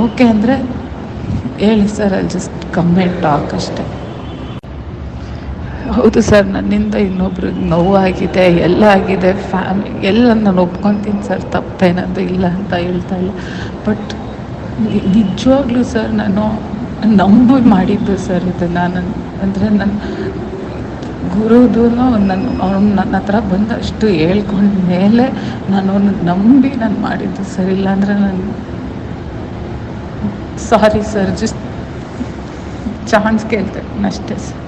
Okay ಅಂದರೆ ಹೇಳಿ sir ಅಲ್ಲಿ ಜಸ್ಟ್ ಕಮ್ಮೆಂಟ್ ಟಾಕ್ ಅಷ್ಟೇ. ಹೌದು ಸರ್ ನನ್ನಿಂದ ಇನ್ನೊಬ್ರಿಗೆ ನೋವಾಗಿದೆ, ಎಲ್ಲ ಆಗಿದೆ ಫ್ಯಾಮಿ ಎಲ್ಲ ನಾನು ಒಪ್ಕೊತೀನಿ ಸರ್ ತಪ್ಪೇನದು ಇಲ್ಲ ಅಂತ ಹೇಳ್ತಾ ಇಲ್ಲ. ಬಟ್ ನಿಜವಾಗ್ಲೂ ಸರ್ ನಾನು ನಂಬಿ ಮಾಡಿದ್ದು ಸರ್ ಇದು ನಾನು. ಅಂದರೆ ನನ್ನ ಗುರುದು ನನ್ನ ಅವ್ನು ನನ್ನ ಹತ್ರ ಬಂದಷ್ಟು ಹೇಳ್ಕೊಂಡ ಮೇಲೆ ನಾನು ಅವ್ನಿಗೆ ನಂಬಿ ನಾನು ಮಾಡಿದ್ದು ಸರ್ ಇಲ್ಲಾಂದರೆ ನಾನು ಸಾರಿ ಸರ್ ಜಸ್ಟ್ ಚಾನ್ಸ್ ಕೇಳ್ತೆ ಅಷ್ಟೇ ಸರ್